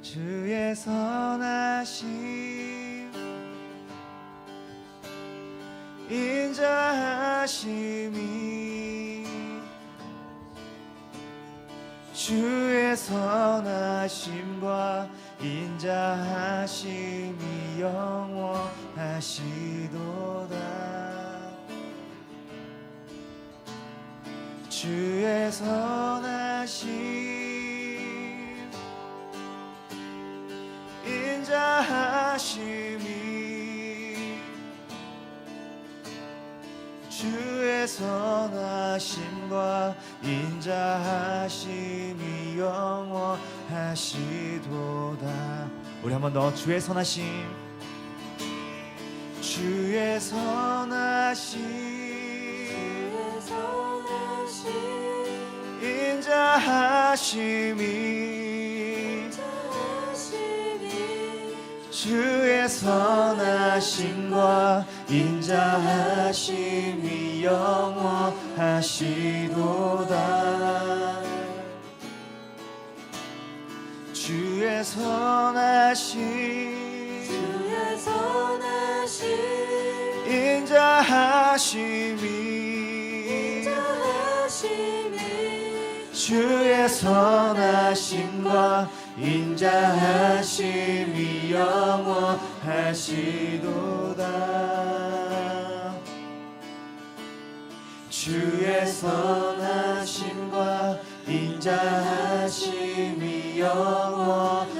주의 선하심 인자하심이 주의 선하심과 인자하심이 영원하시도다. 주의 선하심 인자 하심이 주의 선하심과 인자 하심이 영원하시도다. 우리 한번 더 주의 선하심. 주의 선하심. 인자 하심이 주의 선하심과 인자하심이 영원하시도다. 주의 선하심 인자하심이 주의 선하심과 인자하심이 영원하시도다. 주의 선하심과 인자하심이 영원하시도다.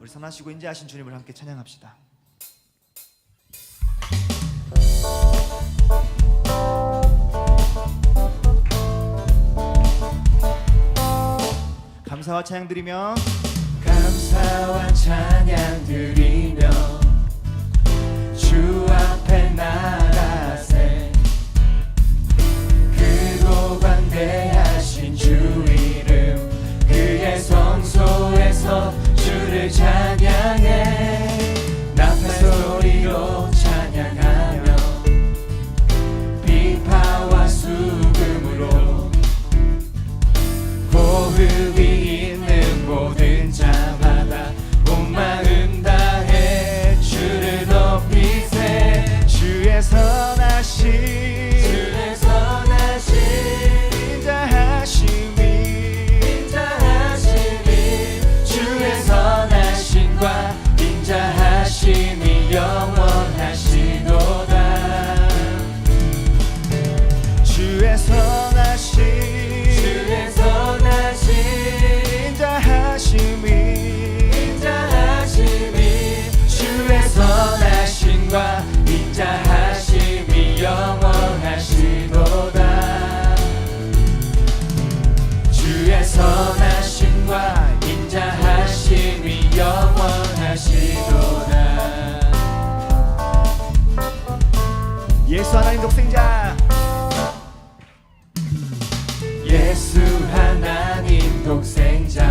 우리 선하시고 인자하신 주님을 함께 찬양합시다 감사와 찬양 드리며 감사와 찬양 드리며 주 앞에 나가세 크고 관대하신 주 이름 그의 성소에서 주를 찬양 예수 하나님 독생자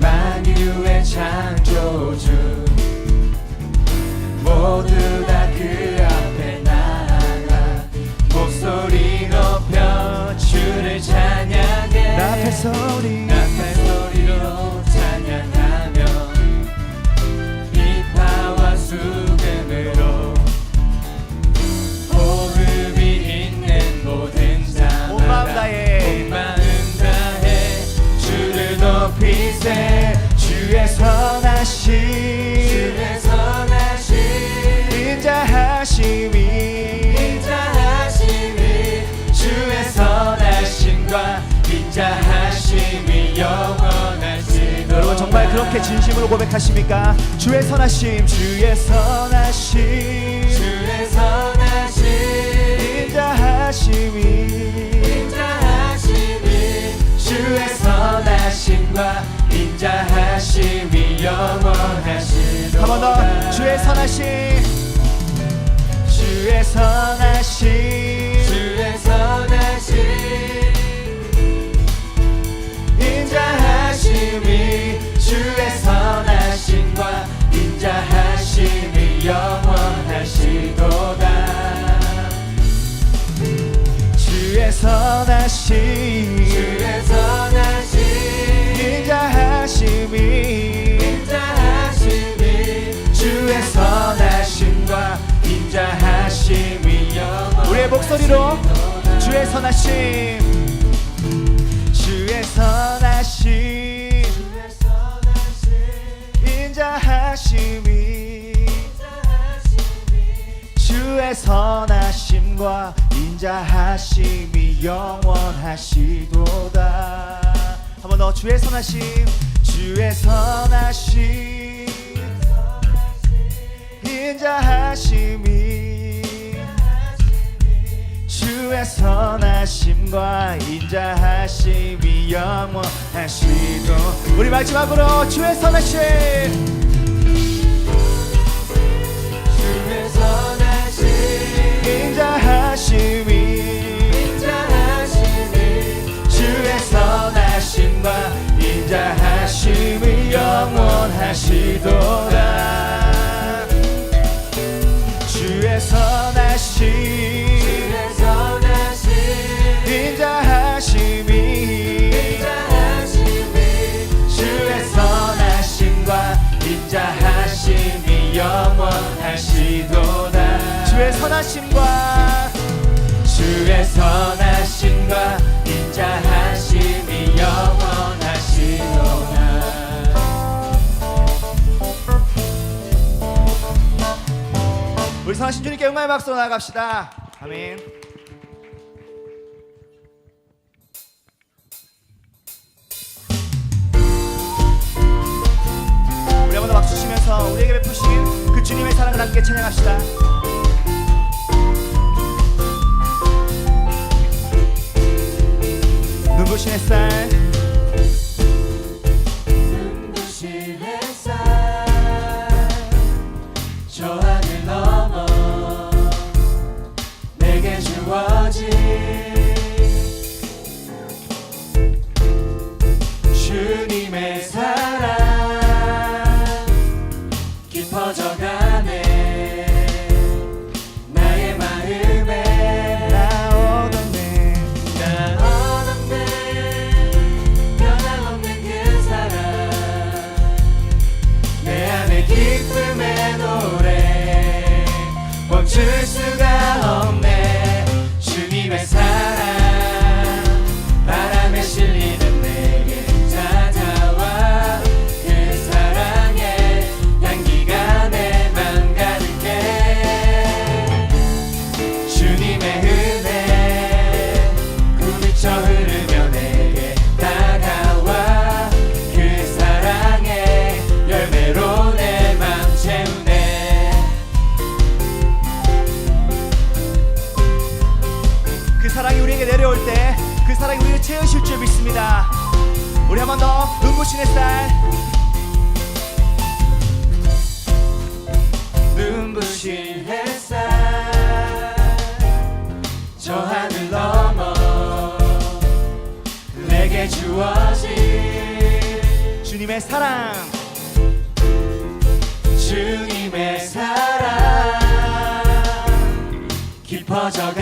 만유의 창조주. 모두 다 그 앞에 나아가 목소리 높여 주를 찬양해. 소리 나팔 소리 세 주의 선하심 주의 선하심 인자하심이 인자하심이 주의 선하심과 인자하심이 영원하시도록 여러분 정말 그렇게 진심으로 고백하십니까? 주의 선하심, 주의 선하심, 주의 선하심 인자하심이 인자하심이 주의 선하심과 인자하심이 영원하시도다. 한번 더 주의 선하심, 주의 선하심, 주의 선하심. 인자하심이 주의 선하심과 인자하심이 영원하시도다. 주의 선하심 주의 선하심 소리로 주의 선하심. 주의 선하심. 인자하심이. 주의 선하심과 인자하심이 영원하시도다. 한번 더 주의 선하심. 주의 선하심. 인자하심이 주의 선하심과 인자하심이 영원하시도 우리 마지막으로 주의 선하심. 주의 선하심. 인자하심이. 인자하심이. 주의 선하심과 인자하심이 영원하시도다. 주의 선하심 영원하시도다. 주의 선하심과 주의 선하심과 인자하심이 영원하시도다. 우리 선하신 주님께 영광의 박수로 나아갑시다. 아멘 우리 한번 더 박수 치면서 우리에게 베푸신 그 주님의 사랑을 함께 찬양합시다. 눈부신 햇살 사랑이 우리를 채우실 줄 믿습니다. 우리 한 번 더 눈부신 햇살 눈부신 햇살 저 하늘 넘어 내게 주어진 주님의 사랑. 주님의 사랑. 깊어져가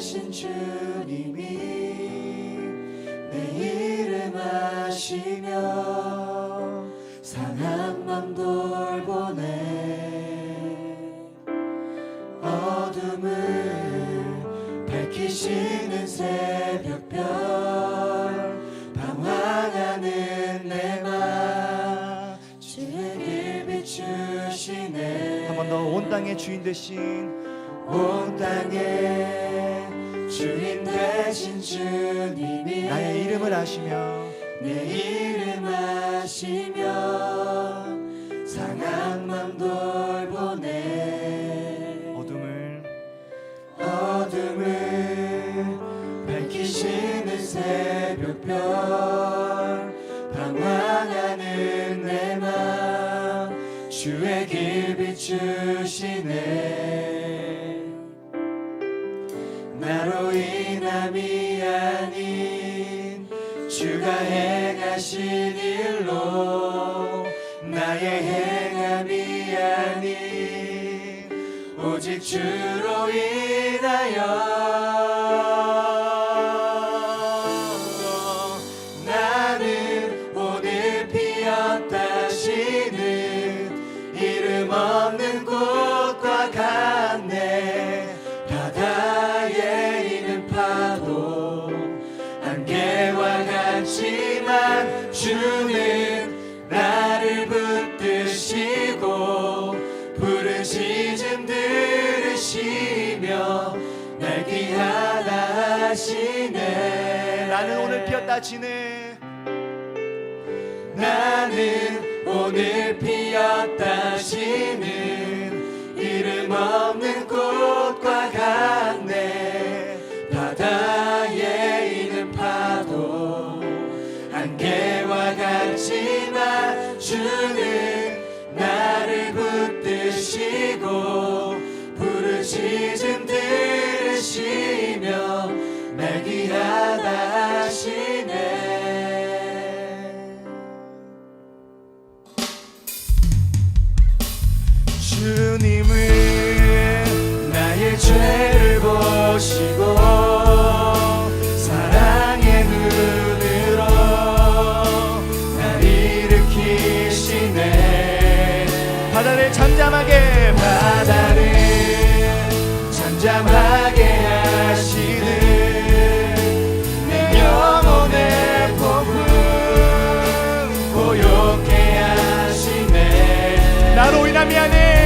신 주님이 내 이름 아시며 상한 맘 돌보네. 어둠을 밝히시는 새벽별 방황하는 내맘 주의 길 비추시네. 한 번 더 온 땅의 주인 되신 주인 되신 주님이 나의 이름을 아시며 내 이름 아시며 상한 맘 돌보네. 어둠을 어둠을 밝히시는 새벽별 하신 일로 나의 행함이 아닌 오직 주로 인하여 하시네. 나는 오늘 피었다 지는 나는 오늘 피었다 시는 이름 없는 꽃과 같네. 바다에 있는 파도 안개와 같지만 주는 나를 붙드시고 flash. 하시네 나로 인함이 아닌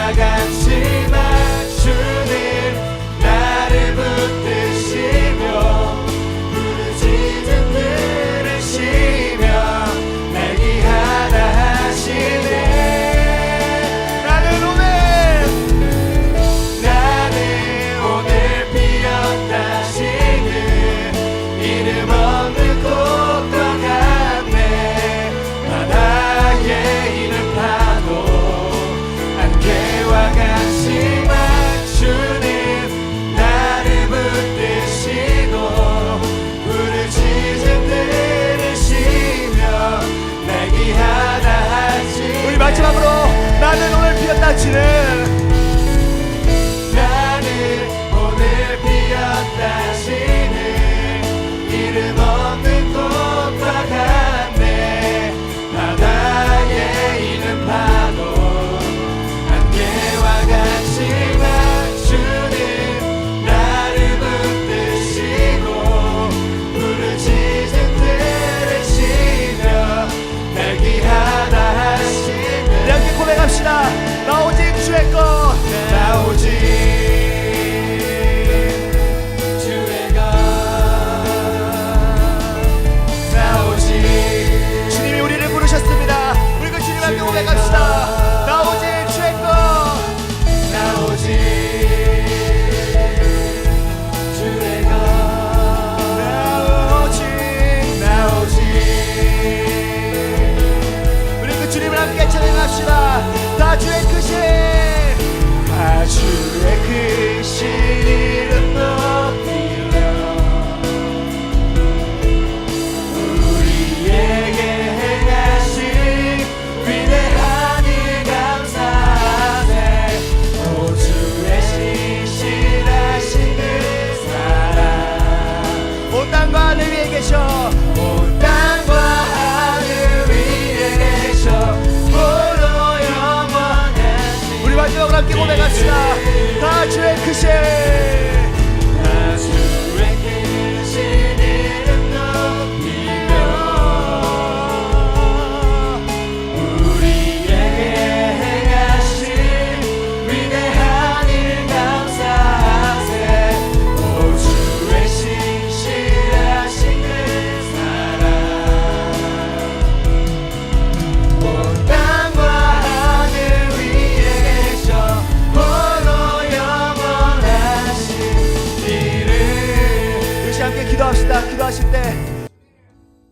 extravaganza.